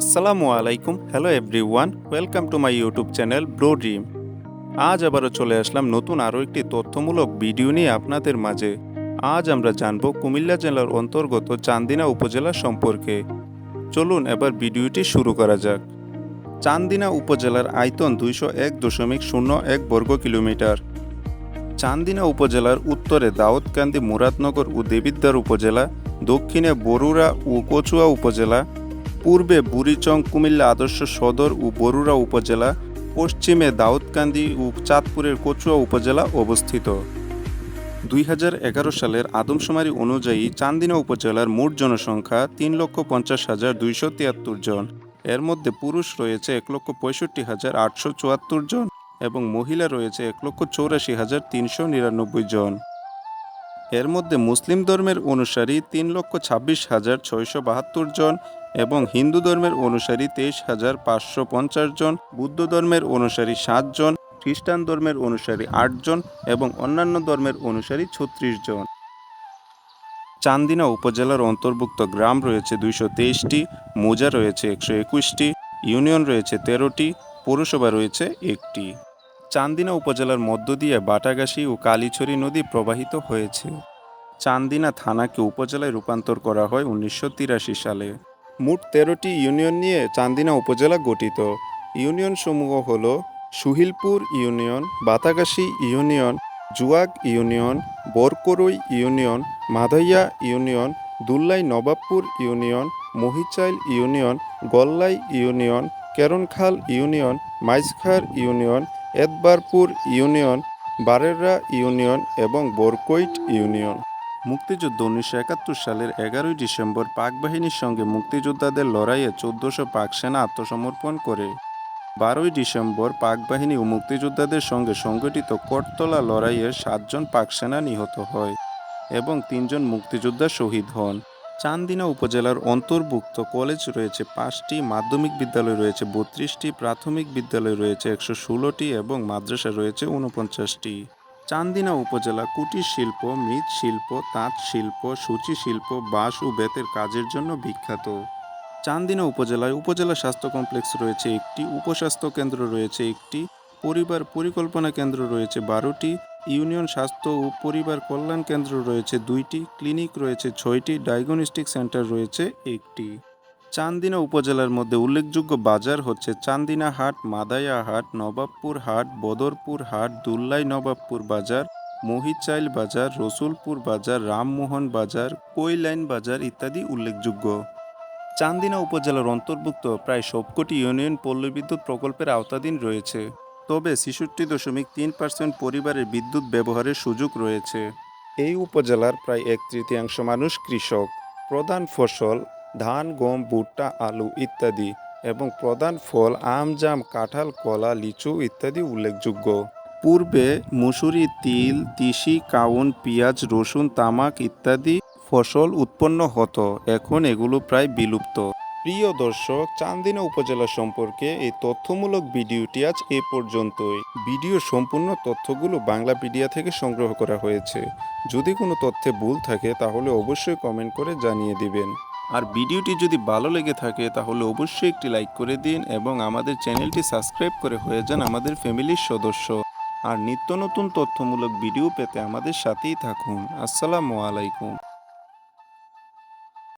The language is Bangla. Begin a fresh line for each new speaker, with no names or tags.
আসসালামু আলাইকুম hello everyone welcome to my YouTube channel bro dream আজ আবারও চলে আসলাম নতুন আরও একটি তথ্যমূলক ভিডিও নিয়ে আপনাদের মাঝে। আজ আমরা জানব কুমিল্লা জেলার অন্তর্গত চান্দিনা উপজেলা সম্পর্কে। চলুন এবার ভিডিওটি শুরু করা যাক। চান্দিনা উপজেলার আয়তন দুইশো এক দশমিক শূন্য এক বর্গ কিলোমিটার। চান্দিনা উপজেলার উত্তরে দাউদকান্দি মুরাদনগর ও দেবিদ্বার উপজেলা, দক্ষিণে বরুড়া ও কচুয়া উপজেলা পূর্বে বুড়িচং কুমিল্লা আদর্শ সদর ও বরুড়া উপজেলা, পশ্চিমে দাউদকান্দি ও চাঁদপুরের কচুয়া উপজেলা অবস্থিত। দুই হাজার এগারো সালের আদমশুমারি অনুযায়ী চান্দিনা উপজেলার মোট জনসংখ্যা তিন লক্ষ পঞ্চাশ হাজার দুইশো তিয়াত্তর জন। এর মধ্যে পুরুষ রয়েছে এক লক্ষ পঁয়ষট্টি হাজার আটশো চুয়াত্তর জন এবং মহিলা রয়েছে এক লক্ষ চৌরাশি হাজার তিনশো নিরানব্বই জন। এর মধ্যে মুসলিম ধর্মের অনুসারী তিন লক্ষ ছাব্বিশ হাজার ছয়শো বাহাত্তর জন এবং হিন্দু ধর্মের অনুসারী তেইশ হাজার পাঁচশো পঞ্চাশ জন, বুদ্ধ ধর্মের অনুসারী সাতজন খ্রিস্টান ধর্মের অনুসারী আটজন এবং অন্যান্য ধর্মের অনুসারী ছত্রিশ জন। চান্দিনা উপজেলার অন্তর্ভুক্ত গ্রাম রয়েছে দুইশো তেইশটি, মোজা রয়েছে একশো একুশটি, ইউনিয়ন রয়েছে তেরোটি, পৌরসভা রয়েছে একটি। চান্দিনা উপজেলার মধ্য দিয়ে বাটাগাসী ও কালীছড়ি নদী প্রবাহিত হয়েছে। চান্দিনা থানাকে উপজেলায় রূপান্তর করা হয় উনিশশো তিরাশি সালে। মোট তেরোটি ইউনিয়ন নিয়ে চান্দিনা উপজেলা গঠিত। ইউনিয়ন সমূহ হল Suhilpur union Bataghashi union, Juag union, Barkarai union, Madhaiya union, Dullai Nababpur union, Mahichail union, Gallai union, Kerankhal union, Maijkhar union, Edbarpur union, Barerra union এবং বরকৈট ইউনিয়ন। মুক্তিযুদ্ধ উনিশশো একাত্তর সালের এগারোই ডিসেম্বর পাক বাহিনীর সঙ্গে মুক্তিযোদ্ধাদের লড়াইয়ে চোদ্দশো পাক সেনা আত্মসমর্পণ করে। বারোই ডিসেম্বর পাক বাহিনী ও মুক্তিযোদ্ধাদের সঙ্গে সংগঠিত করতলা লড়াইয়ে সাতজন পাক সেনা নিহত হয় এবং তিনজন মুক্তিযোদ্ধা শহীদ হন। চান্দিনা উপজেলার অন্তর্ভুক্ত কলেজ রয়েছে পাঁচটি, মাধ্যমিক বিদ্যালয় রয়েছে বত্রিশটি, প্রাথমিক বিদ্যালয় রয়েছে একশো ষোলোটি এবং মাদ্রাসা রয়েছে উনপঞ্চাশটি চান্দিনা উপজেলা কুটির শিল্প মৃৎশিল্প তাঁত শিল্প, সূচি শিল্প, বাঁশ ও বেতের কাজের জন্য বিখ্যাত। চান্দিনা উপজেলায় উপজেলা স্বাস্থ্য কমপ্লেক্স রয়েছে, একটি উপস্বাস্থ্য কেন্দ্র রয়েছে, একটি পরিবার পরিকল্পনা কেন্দ্র রয়েছে, বারোটি ইউনিয়ন স্বাস্থ্য ও পরিবার কল্যাণ কেন্দ্র রয়েছে, দুইটি ক্লিনিক রয়েছে, ছয়টি ডায়াগনস্টিক সেন্টার রয়েছে, একটি। চান্দিনা উপজেলার মধ্যে উল্লেখযোগ্য বাজার হচ্ছে চান্দিনা হাট, মাদায়া হাট, নবাবপুর হাট, বদরপুর হাট, দুল্লাই নবাবপুর বাজার, মহিচাইল বাজার, রসুলপুর বাজার, রামমোহন বাজার কৈলাইন বাজার ইত্যাদি উল্লেখযোগ্য। চান্দিনা উপজেলার অন্তর্ভুক্ত প্রায় সবকটি ইউনিয়ন পল্লী বিদ্যুৎ প্রকল্পের আওতাধীন রয়েছে। তবে ছেষট্টি দশমিক তিন পার্সেন্ট পরিবারের বিদ্যুৎ ব্যবহারের সুযোগ রয়েছে। এই উপজেলার প্রায় এক তৃতীয়াংশ মানুষ কৃষক। প্রধান ফসল ধান, গম, ভুট্টা, আলু ইত্যাদি এবং প্রধান ফল আম, জাম, কাঁঠাল, কলা, লিচু ইত্যাদি উল্লেখযোগ্য। পূর্বে মুসুরি তিল, তিসি, কাউন, পেঁয়াজ, রসুন, তামাক ইত্যাদি ফসল উৎপন্ন হতো। এখন এগুলো প্রায় বিলুপ্ত। প্রিয় দর্শক, চান্দিনা উপজেলা সম্পর্কে এই তথ্যমূলক ভিডিওটি আজ এ পর্যন্তই। ভিডিও সম্পূর্ণ তথ্যগুলো বাংলাপিডিয়া থেকে সংগ্রহ করা হয়েছে। যদি কোনো তথ্যে ভুল থাকে, তাহলে অবশ্যই কমেন্ট করে জানিয়ে দিবেন। আর ভিডিওটি যদি ভালো লেগে থাকে, তাহলে অবশ্যই একটি লাইক করে দিন এবং আমাদের চ্যানেলটি সাবস্ক্রাইব করে হয়ে যান আমাদের ফ্যামিলির সদস্য। আর নিত্য নতুন তথ্যমূলক ভিডিও পেতে আমাদের সাথেই থাকুন। আসসালামু আলাইকুম।